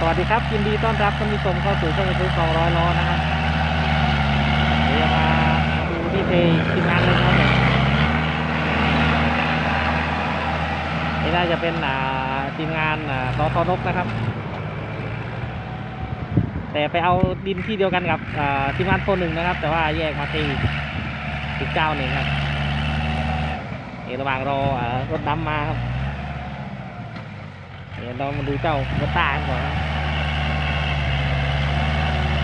สวัสดีครับยินดีต้อนรับท่านผู้ชมเข้าสู่ช่องยูทูบสองร้อยล้อนะครับเดี๋ยวมาดูที่เททีมงานเลยนะครับนี่ยนี่น่าจะเป็นทีมงานอ่าสทนกนะครับ แต่ไปเอาดินที่เดียวกันกับทีมงานโฟนหนึ่งนะครับ แต่ว่าแยกมาที่อีกเจ้าหนึ่งครับนี่ระหว่างรอรถดำมาครับ ดี๋ยวเรามาดูเจ้ารถตากันก่อน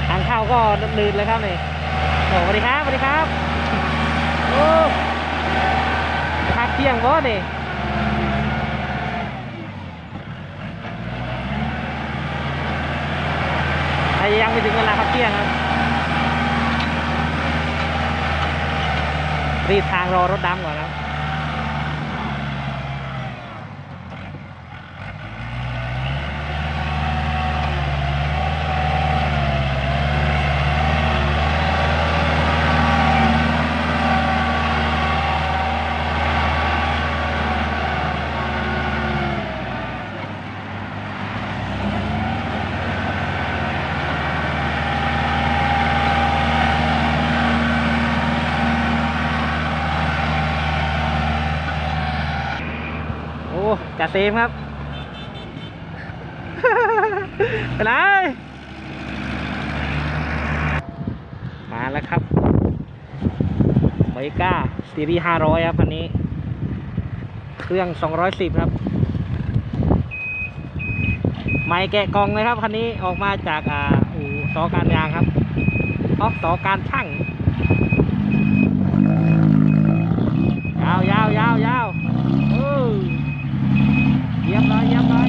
ทางเข้าก็นืดๆเลยครับนี่โอ้สวัสดีครับสวัสดีครับโอ้พักเที่ยงบ่นี่ยังไม่ถึงเวลาพักเที่ยงครับรีบทางรอรถดำก่อนครับ จ่าเซมครับ ไปไหนมาแล้วครับไมก้าซีรีส์500ครับคันนี้ เครื่อง210ครับ ไม่แกะกองเลยครับคันนี้ออกมาจากอ่าอู่สอการยางครับออกสอการช่าง ยาวยาวยาวยาวเออเยี่ยมเลยเยี่ยมเลย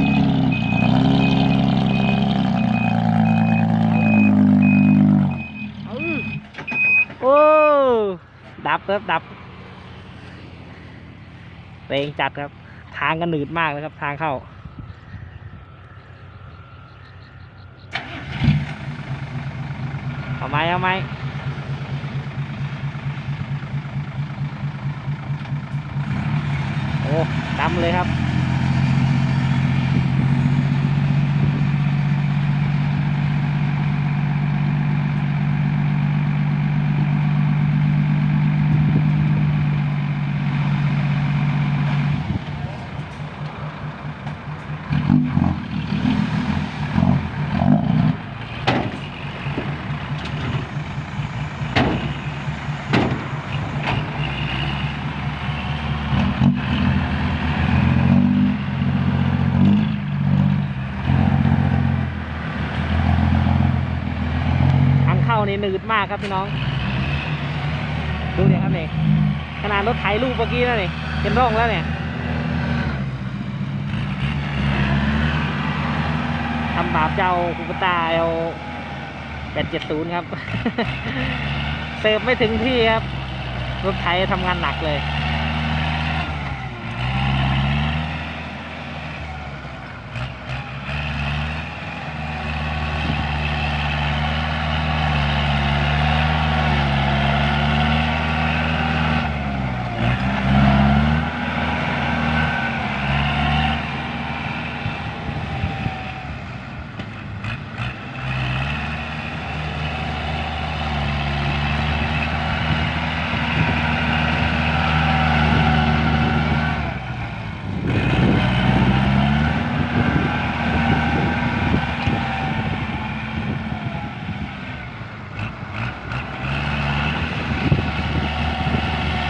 เออโอ้ดับ ครับดับเรงจัดครับ ทางกันหนืดมากเลยครับ ทางเข้า เอาไหมเอาไหมโอ้ดำเลยครับากครับพี่น้อง ดูเนี่ยครับเนี่ยขนาดรถไถลูกเมื่อกี้แล้วเนี่ยเป็นร่องแล้วเนี่ยทำบาปเจ้าคุปตาเอาแปดเจ็ดศูนย์ครับ เสิร์ฟไม่ถึงที่ครับ รถไถทำงานหนักเลย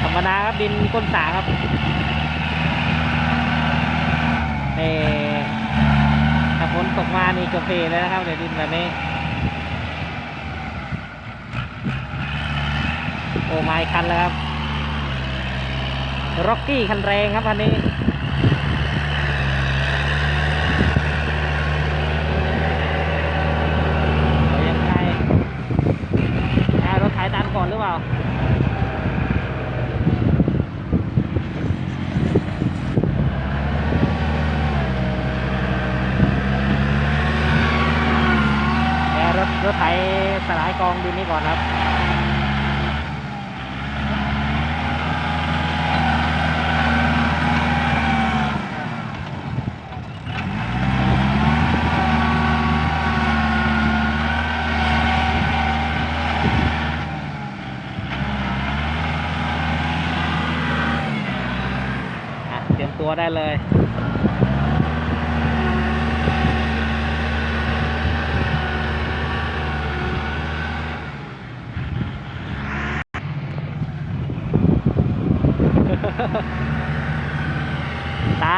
ธรรมด ก้นสาครับเออถ้าฝนตกมานี่กาแฟเลยนะครับเดี๋ยวดินแบบนี้ โอ้ไม้คันแล้วครับ ร็อกกี้คันแรงครับคันนี้ รถไถสลายกองดินนี้ก่อนครับเตรียมตัวได้เลย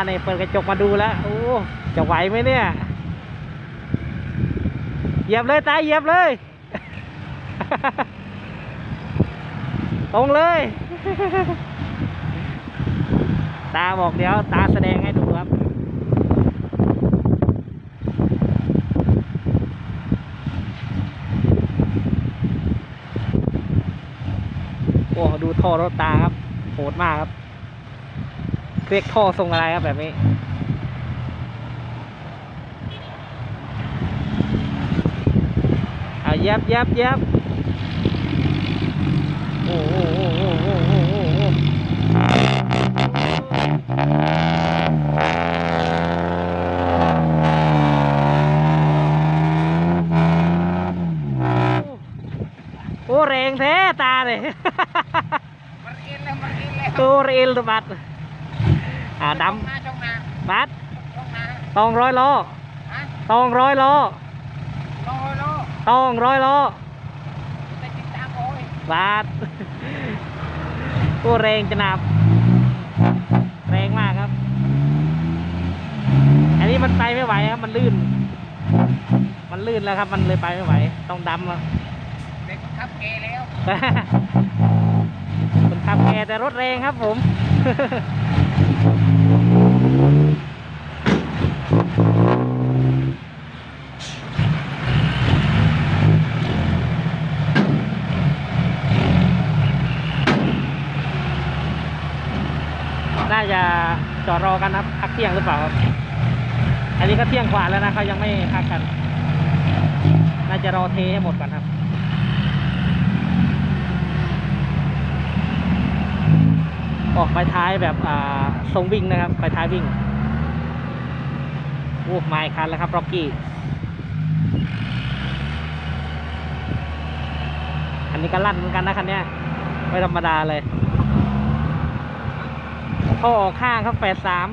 เนี่ยเปิดกระจกมาดูแล้ว โอ้ จะไหวไหมเนี่ย เหยียบเลยตาเหยียบเลย ตรงเลย ตาบอกเดี๋ยว ตาแสดงให้ดูครับโอ้ดูท่อรถตาครับโหดมากครับ เรียกท่อทรงอะไรครับแบบนี้ เอาย็บย็บเย็บโอ้โหโอ้โหโอ้โหโอ้โหโอ้โหโอ้แรงแท้ตาเลยมันเอ็นแล้วมันเอ็นแล้วตัวเรลบัดอ่าดช่องนาช่องนาำบัดช่องนาตองร้อยล้อฮะตองร้อยล้อลอยโลตองร้อยล้อแต่ติดตามโอ้ยบาดตัวแรงจะหนับ แรงมากครับ อันนี้มันไปไม่ไหวครับ มันลื่น มันลื่นแล้วครับ มันเลยไปไม่ไหว ต้องดำแล้วเด็กขับเกแล้วคนขับแกแต่รถแรงครับผม น่าจะจอดรอกันครับพักเที่ยงหรือเปล่าครับ อันนี้ก็เที่ยงกว่าแล้วนะเขายังไม่พักกัน น่าจะรอเทให้หมดก่อนครับ ออกไปท้ายแบบอ่าทรงวิ่งนะครับ ไปท้ายวิ่งโอ้ไม่คันแล้วครับร็อกกี้อันนี้ก็ลั่นเหมือนกันนะคันเนี้ยไม่ธรรมดาเลยท่อออกข้างครับแปดสาม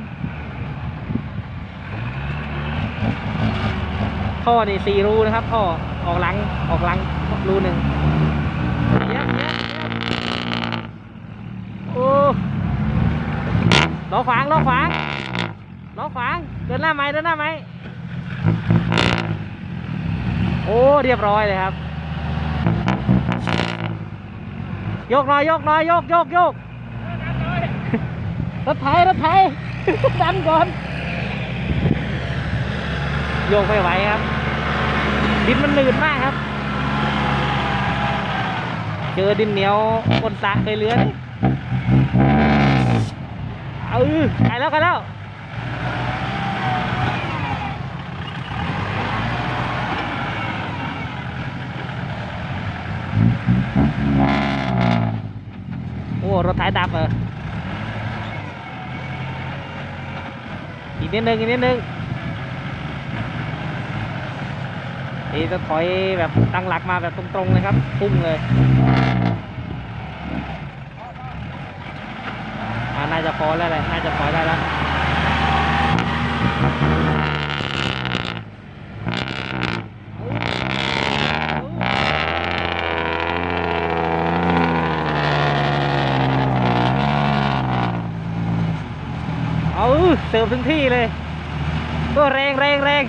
ท่อนี่สี่รูนะครับท่อออกหลังออกหลังรูหนึ่งเยี่ยมเยี่ยมเยี่ยมโอ้ ล้อขวางล้อขวางล้อขวางเดินหน้าไหมเดินหน้าไหมโอ้เรียบร้อยเลยครับยกหน่อยยกหน่อยยกยกยกรถไถรถไถดันก่อนโยกไม่ไหวครับ ดินมันหนืดมากครับ เจอดินเหนียวบนสระเคยเลื้อน เอาอือไกลแล้วไกลแล้วโอ้รถไถดับเหรออีกนิดนึงอีกนิดนึงนี่จะถอยแบบตั้งหลักมาแบบตรงๆเลยครับพุ่งเลยอ่า น่าจะพอแล้วแหละน่าจะพอได้แล้วเอาเสิร์ฟถึงที่เลยก็แรงแรงแรง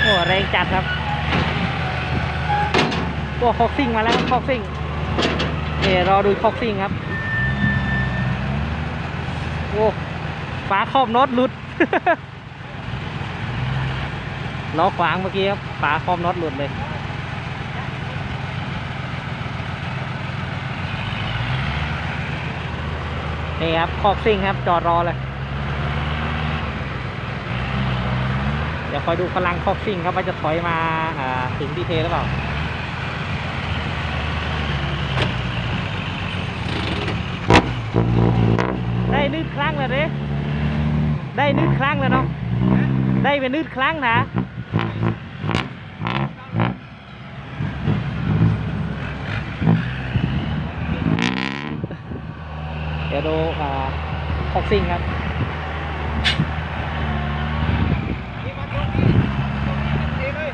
โอ้แรงจัดครับโอ้ คอกซิ่งมาแล้วครับคอกซิ่งนี่รอดูคอกซิ่งครับโอ้ฝาครอบน็อตหลุดล้อขวางเมื่อกี้ครับฝาครอบน็อตหลุดเลยนี่ครับคอกซิ่งครับจอดรอเลย เดี๋ยวคอยดูพลังคอกซิ่งครับว่าจะถอยมาอ่าถึงดีเทลหรือเปล่า ได้นึดครั้งแล้วเด้ได้นึดครั้งแล้วเนาะได้เป็นนึดครั้งนะเดี๋ยวดูอ่าคอกซิ่งครับ นี่มาตรงนี้ตรงนี้เทเลย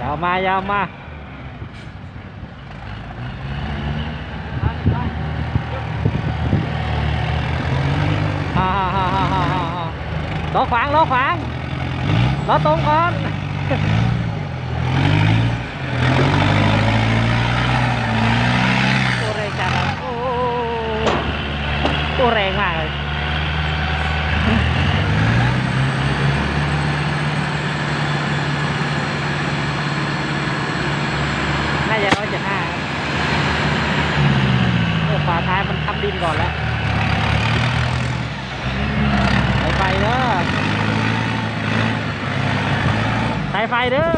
ยาว มา ยาวมาฮ่าฮ่าฮ่าฮ่าฮ่าฮ่าฮ่าล้อขวางล้อขวางล้อตรงก่อนตัวแรงจัดอะโอ้ตัวแรงมากเลย น่า จะร้อยเจ็ดห้าโอ้ฝาท้ายมันทับดินก่อนแล้วไฟเด้อสายไฟเด้อ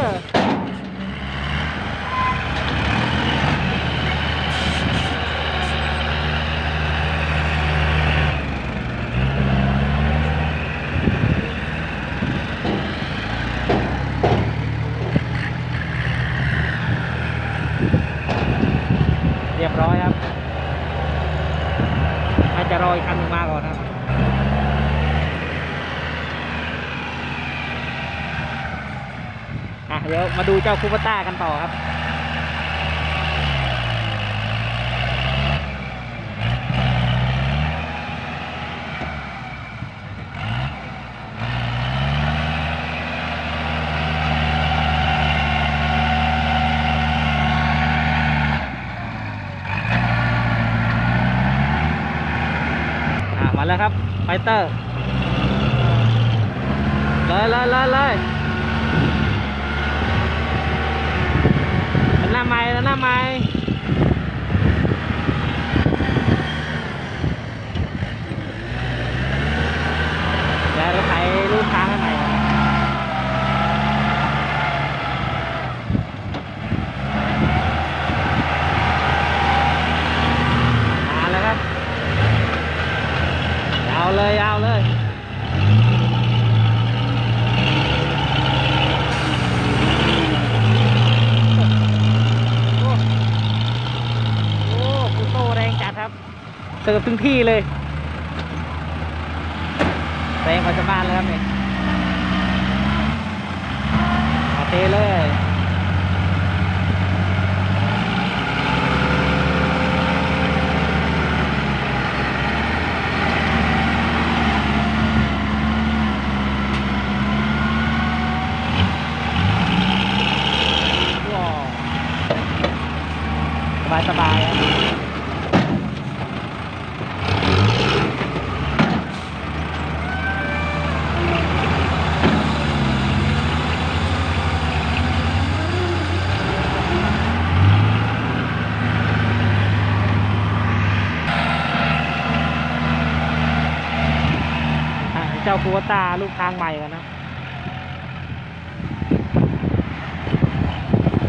เรียบร้อยครับอา จะรออีกคันหนึ่งมาก่อนครับอะเดี๋ยวมาดูเจ้าคูปต้ากันต่อครับ มาแล้วครับไฟเตอร์เลยเลยเลยเลยหน้าไม้หน้าไม้เดี๋ยวเราถ่ายรูปค้างให้ใหม่ก่อนมาแล้วครับ ยาวเลยยาวเลย โอ้โอ้ฟูโตแรงจัดครับ เติมถึงที่เลยแรงกว่าจะบ้านเลยครับเนี่ยเอาเทเลย ว้าวสบายสบายครับอะเจ้าคูวตาลูกทางใหม่กันนะ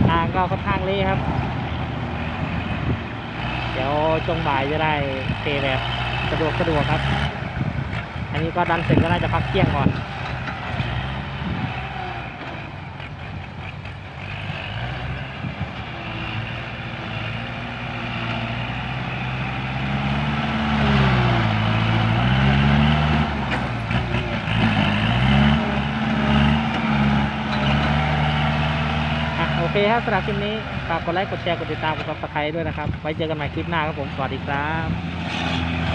ทางก็ค่อนข้างเละครับ เดี๋ยวจงบ่ายจะได้เทแบบสะดวกสะดวกครับ อันนี้ก็ดันเสร็จก็น่าจะพักเที่ยงก่อน อะโอเค ครับสำหรับคลิปนี้ฝากกดไลค์กดแชร์กดติดตามกดซับสไครต์ด้วยนะครับ ไว้เจอกันใหม่คลิปหน้าครับผมสวัสดีครับ